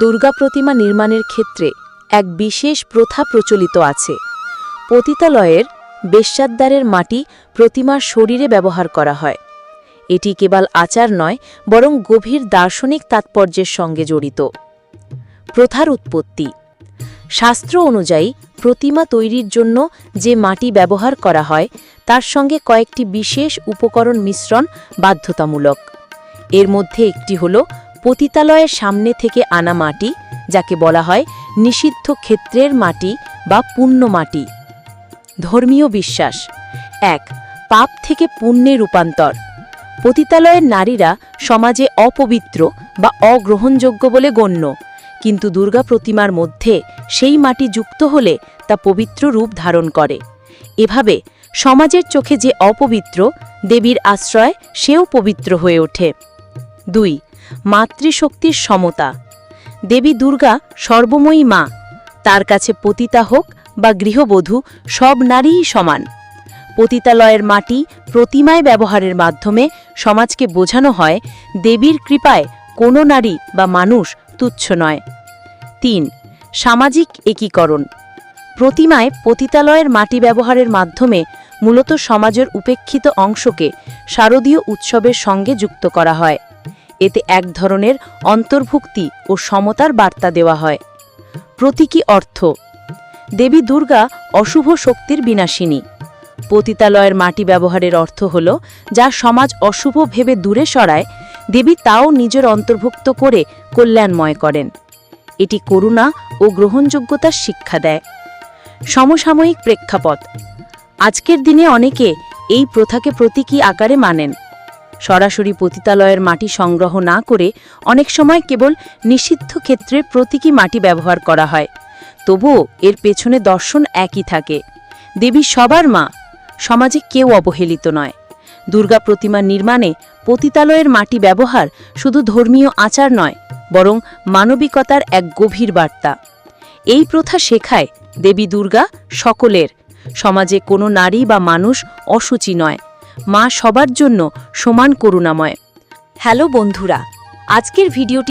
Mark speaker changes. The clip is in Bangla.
Speaker 1: দুর্গা প্রতিমা নির্মাণের ক্ষেত্রে এক বিশেষ প্রথা প্রচলিত আছে। পতিতালয়ের বেশ্যাদ্বারের মাটি প্রতিমার শরীরে ব্যবহার করা হয়। এটি কেবল আচার নয়, বরং গভীর দার্শনিক তাৎপর্যের সঙ্গে জড়িত। প্রথার উৎপত্তি। শাস্ত্র অনুযায়ী প্রতিমা তৈরির জন্য যে মাটি ব্যবহার করা হয়, তার সঙ্গে কয়েকটি বিশেষ উপকরণ মিশ্রণ বাধ্যতামূলক। এর মধ্যে একটি হল পতিতালয়ের সামনে থেকে আনা মাটি, যাকে বলা হয় নিষিদ্ধ ক্ষেত্রের মাটি বা পুণ্য মাটি। ধর্মীয় বিশ্বাস। এক, পাপ থেকে পুণ্যে রূপান্তর। পতিতালয়ের নারীরা সমাজে অপবিত্র বা অগ্রহণযোগ্য বলে গণ্য, কিন্তু দুর্গা প্রতিমার মধ্যে সেই মাটি যুক্ত হলে তা পবিত্র রূপ ধারণ করে। এভাবে সমাজের চোখে যে অপবিত্র, দেবীর আশ্রয় সেও পবিত্র হয়ে ওঠে। দুই মাতৃশক্তির সমতা। দেবী দুর্গা সর্বময়ী মা। তার কাছে পতিতা হোক বা গৃহবধূ, সব নারীই সমান। পতিতালয়ের মাটি প্রতিমায় ব্যবহারের মাধ্যমে সমাজকে বোঝানো হয়, দেবীর কৃপায় কোনো নারী বা মানুষ তুচ্ছ নয়। তিন, সামাজিক একীকরণ। প্রতিমায় পতিতালয়ের মাটি ব্যবহারের মাধ্যমে মূলত সমাজের উপেক্ষিত অংশকে শারদীয় উৎসবের সঙ্গে যুক্ত করা হয়। এতে এক ধরনের অন্তর্ভুক্তি ও সমতার বার্তা দেওয়া হয়। প্রতীকী অর্থ, দেবী দুর্গা অশুভ শক্তির বিনাশিনী। পতিতালয়ের মাটি ব্যবহারের অর্থ হল, যা সমাজ অশুভ ভেবে দূরে সরায়, দেবী তাও নিজের অন্তর্ভুক্ত করে কল্যাণময় করেন। এটি করুণা ও গ্রহণযোগ্যতার শিক্ষা দেয়। সমসাময়িক প্রেক্ষাপট, আজকের দিনে অনেকে এই প্রথাকে প্রতীকী আকারে মানেন। সরাসরি পতিতালয়ের মাটি সংগ্রহ না করে অনেক সময় কেবল নিষিদ্ধ ক্ষেত্রে প্রতীকী মাটি ব্যবহার করা হয়। তবুও এর পেছনে দর্শন একই থাকে। দেবী সবার মা, সমাজে কেউ অবহেলিত নয়। দুর্গা প্রতিমা নির্মাণে পতিতালয়ের মাটি ব্যবহার শুধু ধর্মীয় আচার নয়, বরং মানবিকতার এক গভীর বার্তা। এই প্রথা শেখায় দেবী দুর্গা সকলের, সমাজে কোনো নারী বা মানুষ অসুচি নয়। মা সবার জন্য সমান করুণাময়। হ্যালো বন্ধুরা আজকের ভিডিওটি